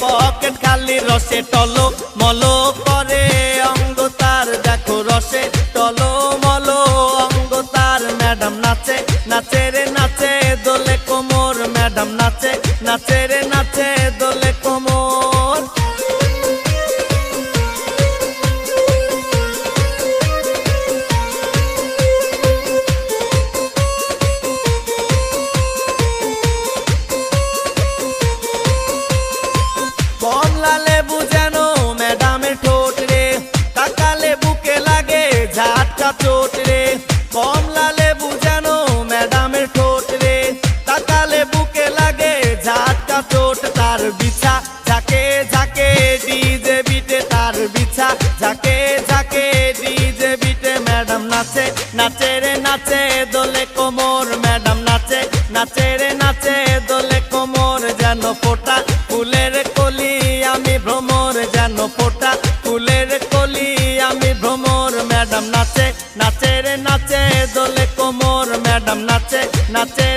Pocket খালি রসে টলো মলো করে অঙ্গ তার, দেখো রসে টলো মলো অঙ্গ তার। ম্যাডাম নাচে নাচে রে নাচে, দোলে কোমর, ম্যাডাম নাচে নাচে রে তাকালে বুকে লাগে ঝাটকা চোট তার বিছা। ঝাকে ঝাকে ডিজে বিটে তার বিছা। ঝাকে ঝাকে ডিজে বিটে ম্যাডাম নাচে। নাচে রে নাচে দোলে কোমর, ম্যাডাম নাচে। নাচে রে নাচে দোলে কোমর যেন ফোটা। ফুলের কলি আমি ভ্রমর যেন ফোটা। ফুলের কলি আমি ভ্রমর, ম্যাডাম নাচে। নাচে রে নাচে দোলে কোমর, ম্যাডাম নাচে। নাচে